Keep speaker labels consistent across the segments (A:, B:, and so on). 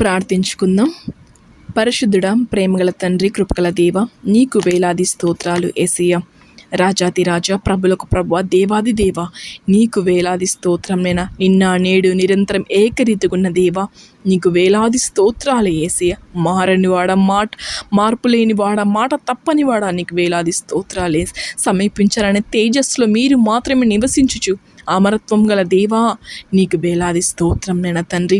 A: ప్రార్థించుకుందాం. పరిశుద్ధుడ ప్రేమగల తండ్రి కృపగల దేవ నీకు వేలాది స్తోత్రాలు ఏసీయ రాజాది రాజా ప్రభులకు ప్రభు దేవాది దేవ నీకు వేలాది స్తోత్రం నిన్న నేడు నిరంతరం ఏకరీతిగున్న దేవ నీకు వేలాది స్తోత్రాలు ఏసీయ మారని వాడ మాట మార్పు లేని వాడ మాట తప్పని వాడ నీకు వేలాది స్తోత్రాలు సమీపించాలనే తేజస్సులో మీరు మాత్రమే నివసించుచు అమరత్వం గల దేవా నీకు వేలాది స్తోత్రం నేన తండ్రి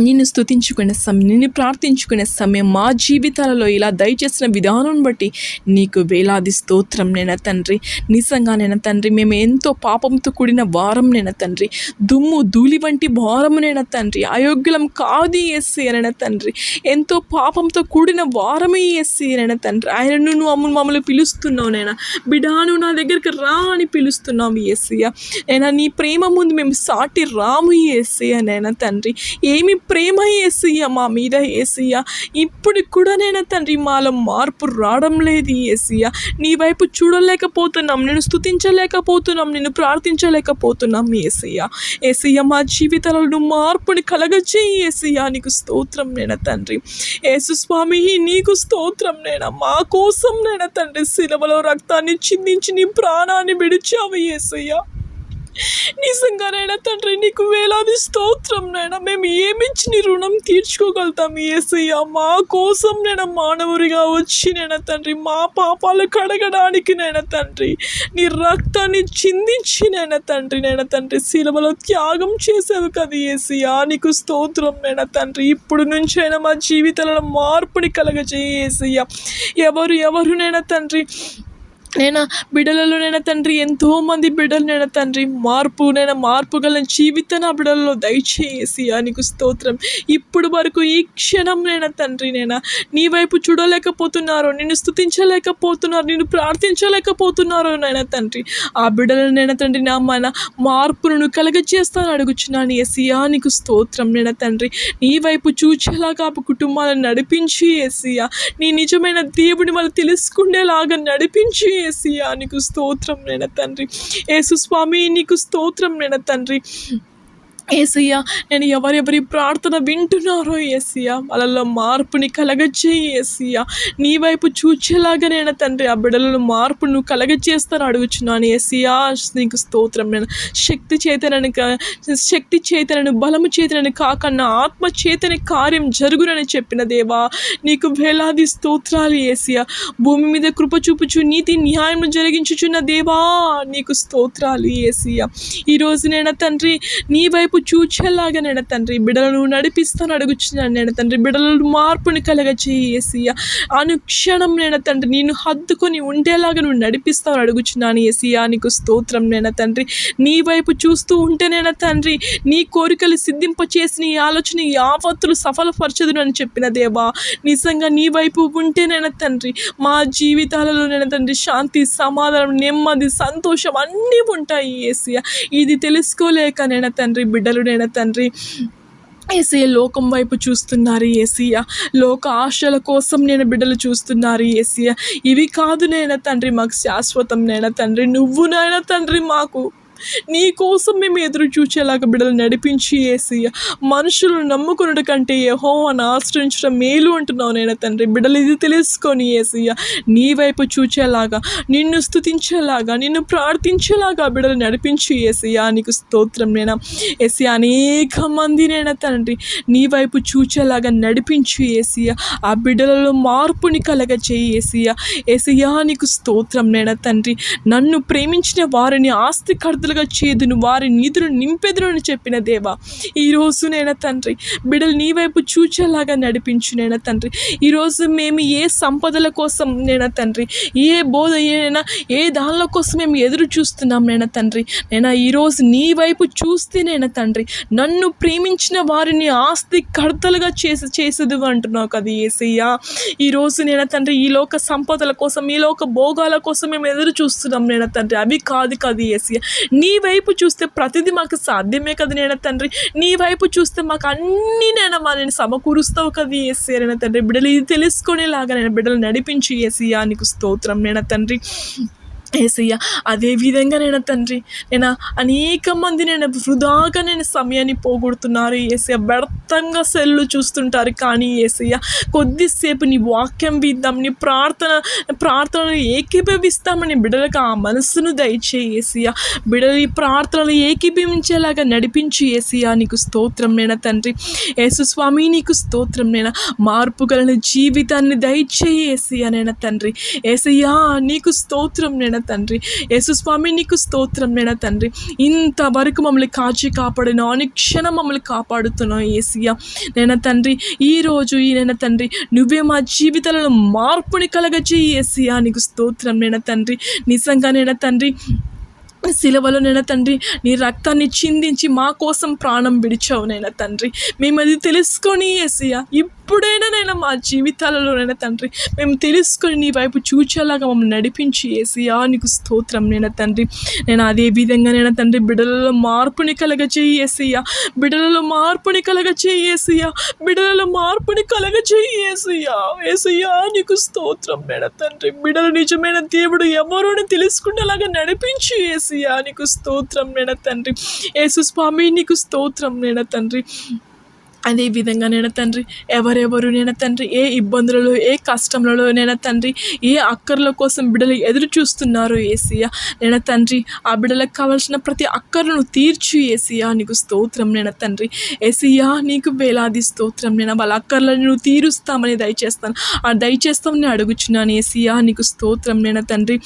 A: నిన్ను స్తుతించుకునే సమయం నిన్ను ప్రార్థించుకునే సమయం మా జీవితాలలో ఇలా దయచేసిన విధానం బట్టి నీకు వేలాది స్తోత్రం నేన తండ్రి. నిజంగా నేను తండ్రి మేము ఎంతో పాపంతో కూడిన వారం నేను తండ్రి. దుమ్ము ధూళి వంటి వారం నేన తండ్రి. అయోగ్యులం కాదు ఎస్సి అన తండ్రి. ఎంతో పాపంతో కూడిన వారమే ఎస్సి అన తండ్రి. ఆయనను నువ్వు అమ్మ మమ్మల్ని పిలుస్తున్నావు నేను. బిడాను నా దగ్గరికి రా అని పిలుస్తున్నావు ఎస్సీయ నేను నీ ప్రేమ ముందు మేము సాటి రాము ఏసయ్య నేను తండ్రి. ఏమి ప్రేమ ఏసయ్య మా మీద ఏసయ్య. ఇప్పుడు కూడా నేను తండ్రి మాలో మార్పు రావడం లేదు ఏసయ్య. నీ వైపు చూడలేకపోతున్నాం నేను స్తుతించలేకపోతున్నాం నేను ప్రార్థించలేకపోతున్నాం ఏసయ్య. ఏసయ్య మా జీవితాలను మార్పుని కలగచేయి ఏసయ్య. నీకు స్తోత్రం నేను తండ్రి. యేసు స్వామి నీకు స్తోత్రం నేను. మా కోసం నేను తండ్రి శిలవలో రక్తాన్ని చిందించి నీ ప్రాణాన్ని విడిచావు ఏసయ్యా. నిజంగా నాయన తండ్రి నీకు వేలాది స్తోత్రం నైనా మేము ఏమిచ్చి నీ రుణం తీర్చుకోగలుగుతాం? ఏసయ్య మా కోసం నేను మానవుడిగా వచ్చి నేను తండ్రి మా పాపాలు కడగడానికి నేను తండ్రి నీ రక్తాన్ని చిందించి నేను తండ్రి నేను తండ్రి శిలవలో త్యాగం చేసావు కదా ఏసయ్య. నీకు స్తోత్రం నేను తండ్రి. ఇప్పుడు నుంచైనా మా జీవితాలలో మార్పుని కలగజేయేసయ్య ఎవరు ఎవరు నేను తండ్రి నేను బిడ్డలలో నేను తండ్రి ఎంతోమంది బిడ్డలు నేను తండ్రి మార్పు నేను మార్పు గల జీవితం నా బిడ్డలలో దయచేసి నీకు స్తోత్రం. ఇప్పుడు వరకు ఈ క్షణం నేను తండ్రి నేను నీ వైపు చూడలేకపోతున్నారు నిన్ను స్థుతించలేకపోతున్నారు నిన్ను ప్రార్థించలేకపోతున్నారు నాయన తండ్రి. ఆ బిడ్డలను నేను తండ్రి నా మన మార్పును కలగజేస్తాను అడుగుచున్నాను ఎసియా నీకు స్తోత్రం నేను తండ్రి. నీ వైపు చూచేలాగా ఆ కుటుంబాలను నడిపించి ఎసియా నీ నిజమైన దేవుని వాళ్ళు తెలుసుకునేలాగా నడిపించి ఏసియా నీకు స్తోత్రం నేను తండ్రి. యేసు స్వామి నీకు స్తోత్రం నేను తండ్రి. ఏసయ్య నేను ఎవరెవరి ప్రార్థన వింటున్నారో ఏసయ్య వాళ్ళలో మార్పుని కలగచేయి ఏసయ్య. నీ వైపు చూచేలాగా నేను తండ్రి ఆ బిడ్డలలో మార్పు నువ్వు కలగచేస్తాను అడుగుచున్నాను ఏసయ్యా. నీకు స్తోత్రం నేను శక్తి చేతనని కా- శక్తి చేతనని బలము చేతనని కాకన్నా ఆత్మ చేతని కార్యం జరుగునని చెప్పిన దేవా నీకు వేలాది స్తోత్రాలు ఏసియా భూమి మీద కృప చూపుచు నీతి న్యాయం జరిగించుచున్న దేవా నీకు స్తోత్రాలు ఏసియా ఈరోజు నేను తండ్రి నీ వైపు చూచేలాగా నేను తండ్రి బిడలను నడిపిస్తాను అడుగుచున్నాను నేను తండ్రి. బిడలను మార్పుని కలగ చేసియ అనుక్షణం నేను తండ్రి నేను హద్దుకొని ఉండేలాగా నువ్వు నడిపిస్తావు అడుగుచున్నాను ఏసియా నీకు స్తోత్రం నేను తండ్రి. నీ వైపు చూస్తూ ఉంటే నేను తండ్రి నీ కోరికలు సిద్ధింప చేసి నీ ఆలోచన యావత్తులు సఫలపరచదు అని చెప్పిన దేవా. నిజంగా నీ వైపు ఉంటే నేను తండ్రి మా జీవితాలలో నేను తండ్రి శాంతి సమాధానం నెమ్మది సంతోషం అన్నీ ఉంటాయి ఏసియా ఇది తెలుసుకోలేక నేను తండ్రి బిడ్డ నేను తండ్రి ఏసయ్య లోకం వైపు చూస్తున్నారు ఏసయ్య. లోక ఆశల కోసం నేను బిడ్డలు చూస్తున్నారు ఏసయ్య. ఇవి కాదు నేన తండ్రి మాకు శాశ్వతం నేన తండ్రి. నువ్వు నాయన తండ్రి మాకు నీ కోసం మేము ఎదురు చూచేలాగా బిడ్డలు నడిపించి వేసి మనుషులను నమ్ముకున్నట కంటే యహో అని ఆశ్రయించడం మేలు అంటున్నావు నేను తండ్రి. బిడ్డలు ఇది తెలుసుకొని ఏసయ్య నీ వైపు చూచేలాగా నిన్ను స్తుతించేలాగా నిన్ను ప్రార్థించేలాగా బిడ్డలు నడిపించి ఏసయ్య నీకు స్తోత్రం నేనా ఏసీ అనేక మంది నేనా తండ్రి నీ వైపు చూచేలాగా నడిపించు ఏసయ్య ఆ బిడ్డలలో మార్పుని కలగ చేయి ఏసయ్య ఏసయ్యా నీకు స్తోత్రం నేనా తండ్రి. నన్ను ప్రేమించిన వారిని ఆస్తి విడుదలగా చేదును వారి నీతులు నింపెదురు అని చెప్పిన దేవా ఈరోజు నేన తండ్రి బిడ్డలు నీ వైపు చూచేలాగా నడిపించు నేన తండ్రి. ఈరోజు మేము ఏ సంపదల కోసం నేను తండ్రి ఏ బోధ ఏనైనా ఏ దానిల కోసం మేము ఎదురు చూస్తున్నాం నేన తండ్రి. నేను ఈరోజు నీ వైపు చూస్తే నేను తండ్రి నన్ను ప్రేమించిన వారిని ఆస్తి కర్తలుగా చేసి చేసేది అంటున్నావు కదా ఏసయ్యా. ఈరోజు నేను తండ్రి ఈ లోక సంపదల కోసం ఈ లోక భోగాల కోసం మేము ఎదురు చూస్తున్నాం నేను తండ్రి. అవి కాదు కాదు ఏసయ్య. నీ వైపు చూస్తే ప్రతిదీ మాకు సాధ్యమే కదా నేను తండ్రి. నీ వైపు చూస్తే మాకు అన్నీ నేను మా నేను సమకూరుస్తావు కదా ఏసయ్య తండ్రి. బిడ్డలు ఇది తెలుసుకునేలాగా నేను బిడ్డలు నడిపించి ఏసీయా నీకు స్తోత్రం నేను తండ్రి. ఏసయ్య అదే విధంగా నేను తండ్రి నేను అనేక మంది నేను వృధాగా నేను సమయాన్ని పోగొడుతున్నారు. ఏసయ్య వ్యర్థంగా సెల్లు చూస్తుంటారు. కానీ ఏసయ్య కొద్దిసేపు నీ వాక్యం విద్దాం నీ ప్రార్థన ప్రార్థనలు ఏకీభవిస్తామని బిడలకు ఆ మనస్సును దయచేయి ఏసయ్య. బిడలు ఈ ప్రార్థనలు ఏకీభవించేలాగా నడిపించి ఏసయ్య నీకు స్తోత్రం నేను తండ్రి. యేసు స్వామి నీకు స్తోత్రం నేను. మార్పు జీవితాన్ని దయచేయి ఏసయ్య నేను తండ్రి. ఏసయ్యా నీకు స్తోత్రం నేను తండ్రి. యేసుస్వామి నీకు స్తోత్రం నేన తండ్రి. ఇంతవరకు మమ్మల్ని కాచి కాపాడిన అనుక్షణం మమ్మల్ని కాపాడుతున్నావు ఏసియా నేను తండ్రి ఈరోజు ఈ నేను తండ్రి నువ్వే మా జీవితాలలో మార్పుని కలగచేయి ఏసియా నీకు స్తోత్రం నేనా తండ్రి. నిజంగా నేనా తండ్రి సిలవలో నేను తండ్రి నీ రక్తాన్ని చిందించి మా కోసం ప్రాణం విడిచావు నేను తండ్రి. మేము అది తెలుసుకొని ఏసియా ఎప్పుడైనా నేను మా జీవితాలలోనైనా తండ్రి మేము తెలుసుకొని నీ వైపు చూచేలాగా మమ్మల్ని నడిపించి ఏసియా నీకు స్తోత్రం నేను తండ్రి. నేను అదే విధంగా నేను తండ్రి బిడలలో మార్పుని కలగ చేయి ఏసియా బిడలలో మార్పుని కలగ చేయి బిడలలో మార్పుని కలగ చేయి ఏసియా నీకు స్తోత్రం నేను తండ్రి. బిడలు నిజమైన దేవుడు ఎవరు అని తెలుసుకునేలాగా నడిపించి ఏసియా నీకు స్తోత్రం నేను తండ్రి. యేసు స్వామి నీకు స్తోత్రం నేను తండ్రి. అదేవిధంగా నేను తండ్రి ఎవరెవరు నేను తండ్రి ఏ ఇబ్బందులలో ఏ కష్టంలలో నేను తండ్రి ఏ అక్కర్ల కోసం బిడ్డలు ఎదురు చూస్తున్నారో ఏసియా నేను తండ్రి ఆ బిడ్డలకు కావాల్సిన ప్రతి అక్కర్లను తీర్చు ఏసియా నీకు స్తోత్రం నేను తండ్రి. ఏసియా నీకు వేలాది స్తోత్రం. నేను వాళ్ళ అక్కర్లను నువ్వు తీరుస్తామని దయచేస్తాను. ఆ దయచేస్తామని అడుగుచున్నాను ఏసియా నీకు స్తోత్రం నేను తండ్రి.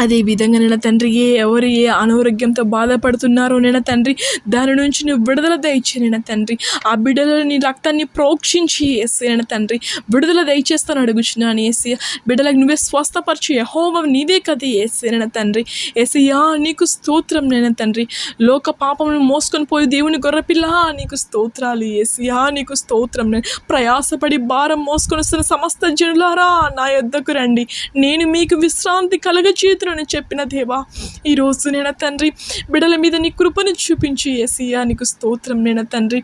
A: అదే విధంగా నేను తండ్రి ఏ ఎవరు ఏ అనారోగ్యంతో బాధపడుతున్నారో నేను తండ్రి దాని నుంచి నువ్వు విడుదల దయచే నేను తండ్రి. ఆ బిడ్డలో నీ రక్తాన్ని ప్రోక్షించి వేసి నేను తండ్రి. విడుదల దయచేస్తాను అడుగుచున్నాను ఏసి బిడ్డలకు నువ్వే స్వస్థపరచు. యహోవ నీదే కదా ఏసి నేను తండ్రి. ఏసయ్యా నీకు స్తోత్రం నేను తండ్రి. లోక పాపమును మోసుకొని పోయి దేవుని గొర్రెపిల్ల నీకు స్తోత్రాలు ఏసియా నీకు స్తోత్రం నేను ప్రయాసపడి భారం మోసుకొని వస్తున్న సమస్త జనులారా నా యొద్దకు రండి. నేను మీకు విశ్రాంతి కలగచేతునని చెప్పిన దేవా ఈరోజు నేను తండ్రి బిడల మీద నీ కృపను చూపించి ఏసియా నీకు స్తోత్రం నేను తండ్రి.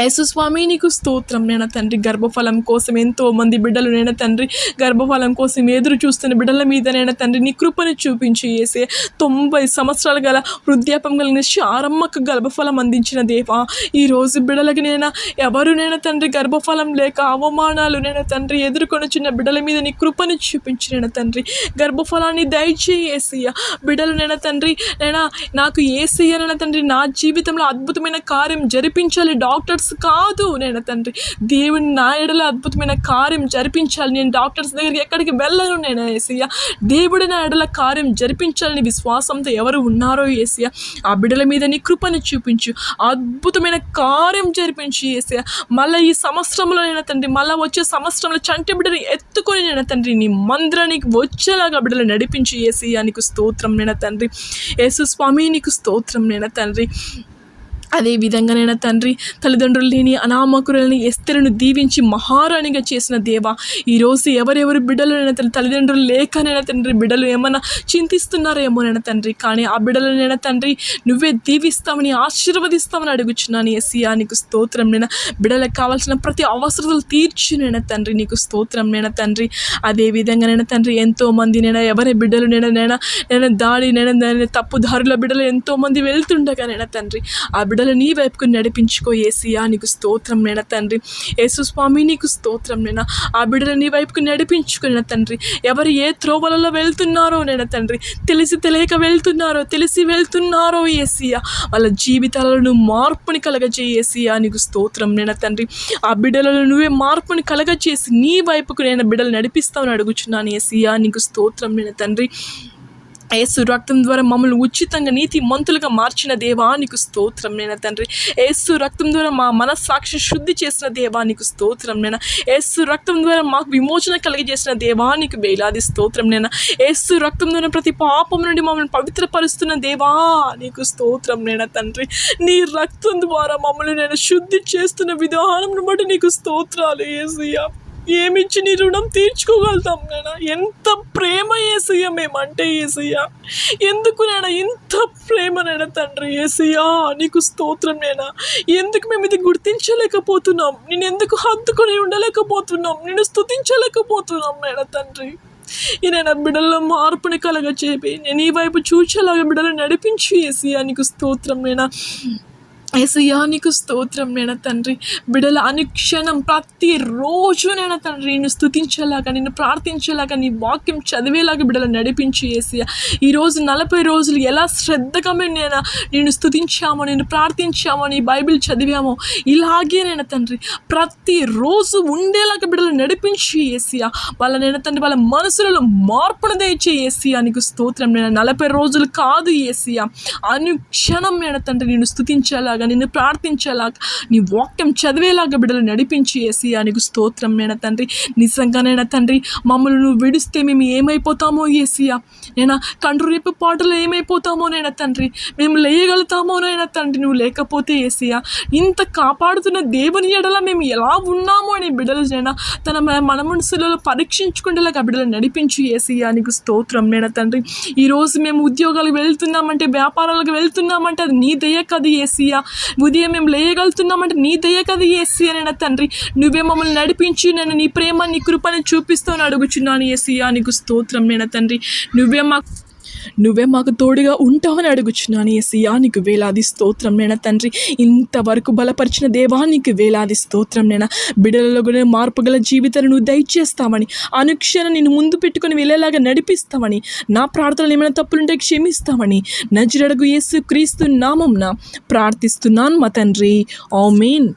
A: యేసుస్వామి నీకు స్తోత్రం. నేను తండ్రి గర్భఫలం కోసం ఎంతో మంది బిడ్డలు నేను తండ్రి గర్భఫలం కోసం ఎదురు చూస్తున్న బిడ్డల మీద నేను తండ్రి నీ కృపను చూపించి వేసే తొంభై సంవత్సరాలు గల వృద్ధాపం కలిగిన శారమ్మకు గర్భఫలం అందించిన దేవా ఈరోజు బిడ్డలకి నేను ఎవరు నేను తండ్రి గర్భఫలం లేక అవమానాలు నేను తండ్రి ఎదుర్కొని చిన్న బిడ్డల మీద నీ కృపను చూపించి నేను తండ్రి. గర్భఫలాన్ని దయచేయి బిడ్డలు నేను తండ్రి నేను నాకు ఏసయ్య నేను తండ్రి నా జీవితంలో అద్భుతమైన కార్యం జరిపించాలి డాక్టర్స్ కాదు. నేను తండ్రి దేవుని నా ఎడల అద్భుతమైన కార్యం జరిపించాలి. నేను డాక్టర్స్ దగ్గరికి ఎక్కడికి వెళ్ళను నేను ఏసయ్య. దేవుడి నా ఎడల కార్యం జరిపించాలని విశ్వాసంతో ఎవరు ఉన్నారో ఏసయ్య. ఆ బిడ్డల మీద నీ కృపను చూపించు. అద్భుతమైన కార్యం జరిపించి ఏసయ్య. మళ్ళీ ఈ సంవత్సరంలో నేను తండ్రి మళ్ళీ వచ్చే సంవత్సరంలో చంటి బిడ్డని ఎత్తుకొని నేను తండ్రి నీ మందిరానికి వచ్చేలాగా బిడ్డలు నడిపించి ఏసయ్య. నీకు స్తోత్రం నేను తండ్రి. యేసు స్వామి నీకు స్తోత్రం నేను తండ్రి. అదే విధంగా నేను తండ్రి తల్లిదండ్రులు లేని అనామకులని ఎస్తరును దీవించి మహారాణిగా చేసిన దేవ ఈరోజు ఎవరెవరు బిడ్డలు నేను తండ్రి తల్లిదండ్రులు లేక నేను తండ్రి బిడ్డలు ఏమన్నా చింతిస్తున్నారేమో నేను తండ్రి కానీ ఆ బిడ్డలు నేను తండ్రి నువ్వే దీవిస్తామని ఆశీర్వదిస్తామని అడుగుచున్నాను. ఎస్సీయా నీకు స్తోత్రం నేను బిడ్డలకు కావాల్సిన ప్రతి అవసరతలు తీర్చి నేను తండ్రి నీకు స్తోత్రం నేను తండ్రి. అదే విధంగా నేను తండ్రి ఎంతోమంది నేను ఎవరి బిడ్డలు నేను నేను నేను దాడి నేను తప్పుదారుల తప్పు దారుల బిడ్డలు ఎంతోమంది వెళ్తుండగా నేను తండ్రి ఆ బిడ్డలు నీ వైపుకు నడిపించుకో ఏసియా నీకు స్తోత్రం నేను తండ్రి. యేసు స్వామి నీకు స్తోత్రం నేను. ఆ బిడ్డలు నీ వైపుకు నడిపించుకున్న తండ్రి. ఎవరు ఏ త్రోవలలో వెళ్తున్నారో నేను తండ్రి. తెలిసి తెలియక వెళ్తున్నారో తెలిసి వెళ్తున్నారో ఏసియా వాళ్ళ జీవితాలను మార్పుని కలగజేయేసియా నీకు స్తోత్రం నేను తండ్రి. ఆ బిడ్డలలో నువ్వే మార్పుని కలగచేసి నీ వైపుకు నేను బిడ్డలు నడిపిస్తామని అడుగుచున్నాను ఏసియా నీకు స్తోత్రం నేను తండ్రి. ఏసు రక్తం ద్వారా మమ్మల్ని ఉచితంగా నీతి మంతులుగా మార్చిన దేవా నీకు స్తోత్రం నేను తండ్రి. ఏసు రక్తం ద్వారా మా మనస్సాక్షి శుద్ధి చేసిన దేవా నీకు స్తోత్రం నేను. ఏసు రక్తం ద్వారా మాకు విమోచన కలిగజేసిన దేవా నీకు వేలాది స్తోత్రం నేను. ఏసు రక్తం ద్వారా ప్రతి పాపం నుండి మమ్మల్ని పవిత్రపరుస్తున్న దేవా నీకు స్తోత్రం నేను తండ్రి. నీ రక్తం ద్వారా మమ్మల్ని నేను శుద్ధి చేస్తున్న విధానం బట్టి నీకు స్తోత్రాలు ఏసయ్యా ఏమిచ్చి నీ రుణం తీర్చుకోగలుగుతాం నేను ఎంత ప్రేమ ఏసయ్య మేమంటే ఏసయ్య? ఎందుకు నేను ఇంత ప్రేమ నేను తండ్రి ఏసయ్యా? నీకు స్తోత్రం నేనా ఎందుకు మేము ఇది గుర్తించలేకపోతున్నాం? నేను ఎందుకు హత్తుకొని ఉండలేకపోతున్నాం? నేను స్తుతించలేకపోతున్నాం నేను తండ్రి. ఈ నేను బిడ్డల్లో మార్పుని కలగ చేపి నేను ఈ వైపు చూచేలాగా బిడ్డలు నడిపించి ఏసయ్యా. నీకు స్తోత్రం నేనా ఏసయ్యా నీకు స్తోత్రం నేను తండ్రి. బిడల అనుక్షణం ప్రతిరోజు నేను తండ్రి నిన్ను స్థుతించేలాగా నిన్ను ప్రార్థించేలాగా నీ వాక్యం చదివేలాగా బిడల నడిపించి ఏసయ్యా. ఈరోజు నలభై రోజులు ఎలా శ్రద్ధగా మేము నేను నేను స్థుతించామో నేను ప్రార్థించామో నీ బైబిల్ చదివామో ఇలాగే నేను తండ్రి. ప్రతిరోజు ఉండేలాగా బిడలు నడిపించి ఏసయ్యా. వాళ్ళ నేను తండ్రి వాళ్ళ మనసులలో మార్పును దయచే ఏసయ్యా నీకు స్తోత్రం నేను. నలభై రోజులు కాదు ఏసయ్యా. అనుక్షణం నేను తండ్రి నేను స్థుతించేలాగా నిన్ను ప్రార్థించేలాగా నీ వాక్యం చదివేలాగా బిడ్డలు నడిపించి ఏసీయా నీకు స్తోత్రం నేను తండ్రి. నిజంగానైనా తండ్రి మమ్మల్ని నువ్వు విడిస్తే మేము ఏమైపోతామో ఏసయ్యా నేను కండ్రు రేపు పాటలు ఏమైపోతామో నేను తండ్రి? మేము లేయగలుగుతామో నైనా తండ్రి? నువ్వు లేకపోతే ఏసయ్యా ఇంత కాపాడుతున్న దేవుని ఎడల మేము ఎలా ఉన్నామో అని బిడ్డలు నేను తన మన మనసులలో పరీక్షించుకునేలాగా బిడ్డలు నడిపించి ఏసీయా నీకు స్తోత్రం నేను తండ్రి. ఈరోజు మేము ఉద్యోగాలకు వెళ్తున్నామంటే వ్యాపారాలకు వెళ్తున్నామంటే అది నీ దయ కది ఏసీయా ఉదయం మేము లేయగలుగుతున్నామంటే నీ దయ కదా అని తండ్రి. నువ్వే మమ్మల్ని నడిపించి నేను నీ ప్రేమ నీ కృపని చూపిస్తాను అడుగుచున్నాను ఏసీ నీకు స్తోత్రం నేను తండ్రి. నువ్వే మాకు నువ్వే మాకు తోడుగా ఉంటావని అడుగుచున్నాను ఏసయ్యా. నీకు వేలాది స్తోత్రం నేను తండ్రి? ఇంతవరకు బలపరిచిన దేవా నీకు వేలాది స్తోత్రం నేను? బిడలలో కూడా మార్పు గల జీవితాన్ని నువ్వు దయచేస్తావని అనుక్షణం నేను ముందు పెట్టుకుని వెళ్ళేలాగా నడిపిస్తావని నా ప్రార్థనలు ఏమైనా తప్పులుంటే క్షమిస్తామని నజరడుగు యేసు క్రీస్తు నామంన ప్రార్థిస్తున్నాను మా తండ్రి. ఆమేన్.